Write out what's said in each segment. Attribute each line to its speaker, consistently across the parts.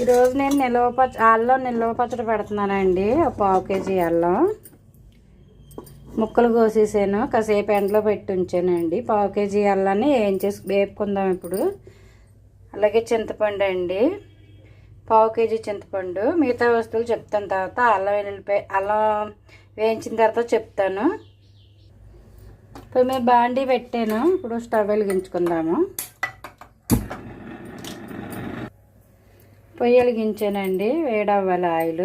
Speaker 1: ఈరోజు నేను నిల్వ పచ్చ అల్లం నిల్వ పచ్చడి పెడుతున్నానండి. ఒక పావు కేజీ అల్లం ముక్కలు కోసేసాను. కాసేపు ఎండలో పెట్టి ఉంచానండి. పావు కేజీ అల్లాన్ని ఏం చేసి వేపుకుందాం ఇప్పుడు. అలాగే చింతపండు అండి. పావు కేజీ చింతపండు. మిగతా వస్తువులు చెప్తాను తర్వాత అల్లం వెల్లుల్లిపాయ అల్లం వేయించిన తర్వాత చెప్తాను. ఇప్పుడు మేము బాండీ పెట్టాను. ఇప్పుడు స్టవ్ వెలిగించుకుందాము. పొయ్యి వెలిగించానండి వేడవ్వాలి ఆయిల్.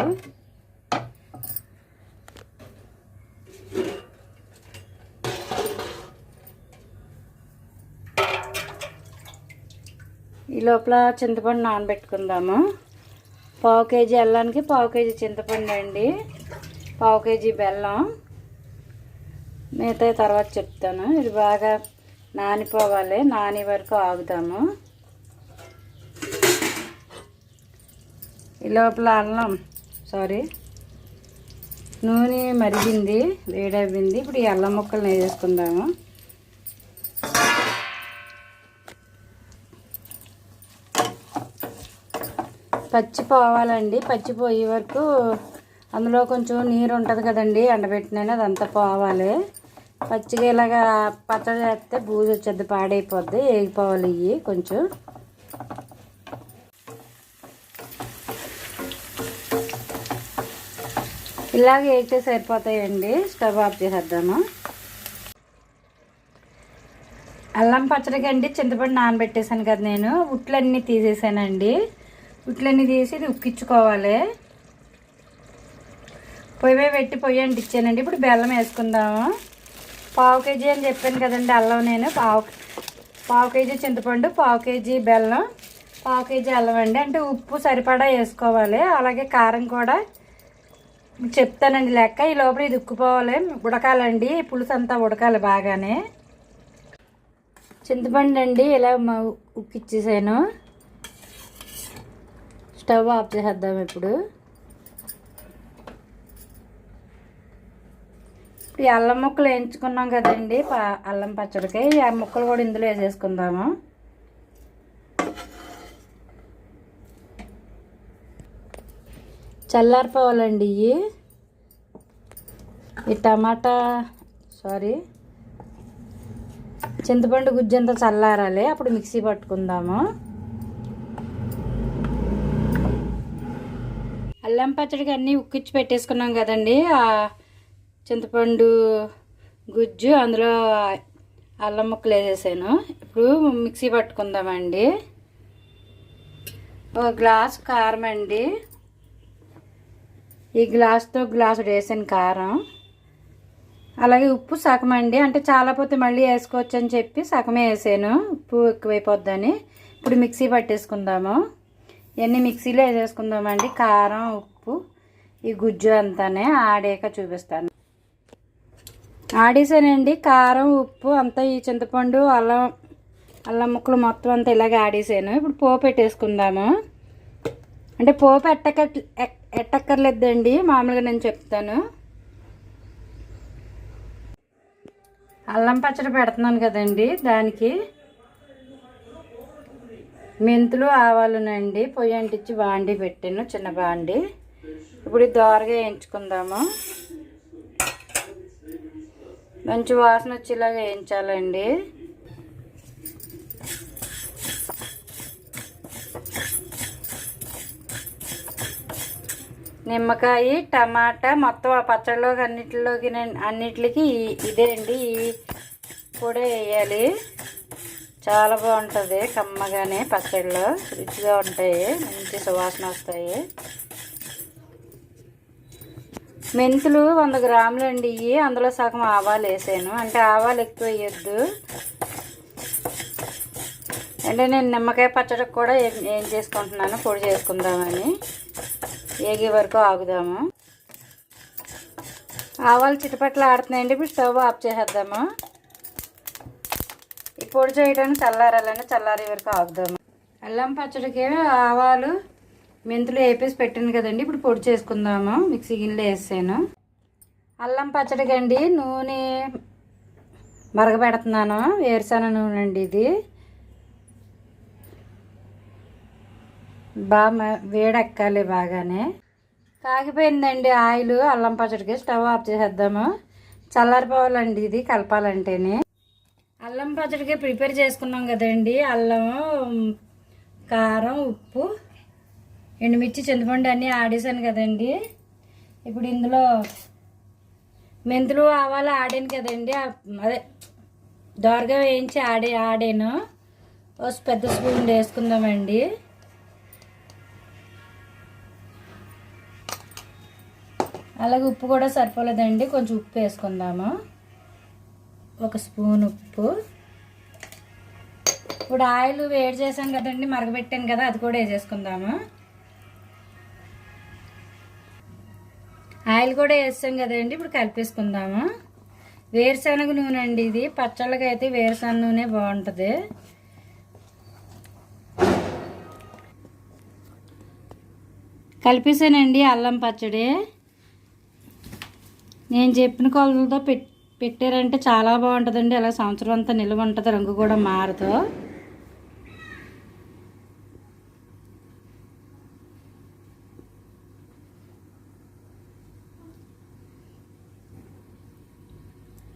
Speaker 1: ఈ లోపల చింతపండు నానబెట్టుకుందాము. పావు కేజీ అల్లానికి పావు కేజీ చింతపండు అండి. పావు కేజీ బెల్లం. మిగతా తర్వాత చెప్తాను. ఇది బాగా నానిపోవాలి. నాని వరకు ఆగుదాము ఈ లోపల అల్లం సారీ నూనె మరిగింది వేడైంది ఇప్పుడు ఈ అల్లం ముక్కలను వేసుకుందాము పచ్చి పోవాలండి. పచ్చి పోయే వరకు అందులో కొంచెం నీరు ఉంటుంది కదండి ఎండబెట్టిన అదంతా పోవాలి. పచ్చిగా ఇలాగా పచ్చడి చేస్తే బూజు వచ్చేది పాడైపోద్ది వేగిపోవాలి ఇవి కొంచెం. ఇలాగ వేగితే సరిపోతాయండి. స్టవ్ ఆఫ్ చేసేద్దాము. అల్లం పచ్చడికి అండి చింతపండు నానబెట్టేశాను కదా నేను. ఉట్లన్నీ తీసేసానండి. ఉట్లన్నీ తీసి ఇది ఉక్కించుకోవాలి. పొయ్యి మీద పెట్టి పొయ్యి అంటించానండి. ఇప్పుడు బెల్లం వేసుకుందాము. పావు కేజీ అని చెప్పాను కదండి అల్లం నేను. పావు పావు కేజీ చింతపండు పావు కేజీ బెల్లం పావు కేజీ అల్లం అండి. అంటే ఉప్పు సరిపడా వేసుకోవాలి. అలాగే కారం కూడా చెప్తానండి లెక్క. ఈ లోపల ఇది ఉక్కుపోవాలి. ఉడకాలండి. పులుసు అంతా ఉడకాలి బాగానే. చింతపండు అండి ఇలా ఉక్కిచ్చేసాను. స్టవ్ ఆఫ్ చేసేద్దాం ఇప్పుడు. ఇప్పుడు ఈ అల్లం ముక్కలు వేయించుకున్నాం కదండి అల్లం పచ్చడికి. ఆ ముక్కలు కూడా ఇందులో వేసేసుకుందాము. చల్లారిపోవాలండి ఇవి ఈ టమాటా సారీ చింతపండు గుజ్జంతా చల్లారాలి. అప్పుడు మిక్సీ పట్టుకుందాము. అల్లం పచ్చడికి అన్నీ ఉక్కిచ్చి పెట్టేసుకున్నాం కదండి. ఆ చింతపండు గుజ్జు అందులో అల్లం ముక్కలు వేసేసాను. ఇప్పుడు మిక్సీ పట్టుకుందామండి. ఒక గ్లాస్ కారం అండి. ఈ గ్లాస్తో గ్లాసు వేసాను కారం. అలాగే ఉప్పు సగం అండి. అంటే చాలా పోతే మళ్ళీ వేసుకోవచ్చు అని చెప్పి సగమే వేసాను. ఉప్పు ఎక్కువైపోద్దని. ఇప్పుడు మిక్సీ పట్టేసుకుందాము. ఇవన్నీ మిక్సీలో వేసేసుకుందామండి. కారం ఉప్పు ఈ గుజ్జు అంతానే ఆడాక చూపిస్తాను. ఆడేసానండి. కారం ఉప్పు అంతా ఈ చింతపండు అల్లం అల్లం ముక్కలు మొత్తం అంతా ఇలాగే ఆడేసాను. ఇప్పుడు పోపు పెట్టేసుకుందాము. అంటే పోపు ఎట్టక ఎట్టక్కర్లేదండి మామూలుగా నేను చెప్తాను. అల్లం పచ్చడి పెడుతున్నాను కదండి దానికి. మెంతులు ఆవాలునండి. పొయ్యి అంటించి బాండి పెట్టాను చిన్న బాండి. ఇప్పుడు దోరగా వేయించుకుందాము. మంచి వాసన వచ్చేలాగా వేయించాలండి. నిమ్మకాయ టమాటా మొత్తం ఆ పచ్చడిలోకి అన్నిటిలోకి అన్నిటికి ఇదే అండి. ఈ పొడి వేయాలి. చాలా బాగుంటుంది కమ్మగానే పచ్చడిలో రుచిగా ఉంటాయి. మంచి సువాసన వస్తాయి. మెంతులు వంద గ్రాములు అండి. ఇవి అందులో సగం ఆవాలు వేసాను. అంటే ఆవాలు ఎక్కువ వేయొద్దు. అంటే నేను నిమ్మకాయ పచ్చడికి కూడా ఏం ఏం చేసుకుంటున్నాను? పొడి చేసుకుందామని. ఏగే వరకు ఆగుదాము. ఆవాలు చిటపట్లు ఆడుతున్నాయండి. ఇప్పుడు స్టవ్ ఆఫ్ చేసేద్దాము. ఈ పొడి చేయడానికి చల్లారాలని చల్లారే వరకు ఆగుదాము. అల్లం పచ్చడికి ఆవాలు మెంతులు వేపేసి పెట్టాను కదండి. ఇప్పుడు పొడి చేసుకుందాము. మిక్సీ గిన్నెలో వేసాను. అల్లం పచ్చడికి అండి నూనె మరగపెడుతున్నాను. వేరుశన నూనె అండి ఇది. బాగా వేడెక్కాలి బాగానే. కాగిపోయిందండి ఆయిల్ అల్లం పచ్చడికి స్టవ్ ఆఫ్ చేసేద్దాము. చల్లారిపోవాలండి ఇది కలపాలంటేనే. అల్లం పచ్చడికి ప్రిపేర్ చేసుకున్నాం కదండి. అల్లం కారం ఉప్పు ఎండుమిర్చి చింతపండు అన్నీ ఆడేసాను కదండి. ఇప్పుడు ఇందులో మెంతులు ఆవాలు ఆడాను కదండి. అదే దోరగా వేయించి ఆడే ఆడాను. పెద్ద స్పూన్ వేసుకుందామండి. అలాగే ఉప్పు కూడా సరిపోలేదండి. కొంచెం ఉప్పు వేసుకుందాము. ఒక స్పూన్ ఉప్పు. ఇప్పుడు ఆయిల్ వేడి చేసాం కదండి మరగబెట్టాను కదా అది కూడా వేసేసుకుందాము. ఆయిల్ కూడా వేస్తాం కదండి ఇప్పుడు కలిపేసుకుందాము. వేరుశనగ నూనె అండి ఇది. పచ్చళ్ళకి అయితే వేరుశనగ నూనె బాగుంటుంది. కలిపేసానండి అల్లం పచ్చడి. నేను చెప్పిన కొలతలతో పెట్ పెట్టారంటే చాలా బాగుంటుందండి. అలా సంవత్సరం అంతా నిల్వ ఉంటుంది రంగు కూడా మారదు.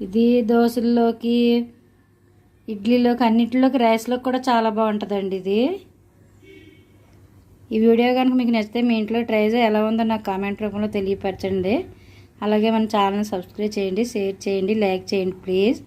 Speaker 1: ఇది దోశల్లోకి ఇడ్లీలోకి అన్నిటిలోకి రైస్లోకి కూడా చాలా బాగుంటుందండి ఇది. ఈ వీడియో కనుక మీకు నచ్చితే మీ ఇంట్లో ట్రై చేసి ఎలా ఉందో నాకు కామెంట్ రూపంలో తెలియపరచండి. అలాగే మన ఛానల్ సబ్స్క్రైబ్ చేయండి షేర్ చేయండి లైక్ చేయండి ప్లీజ్.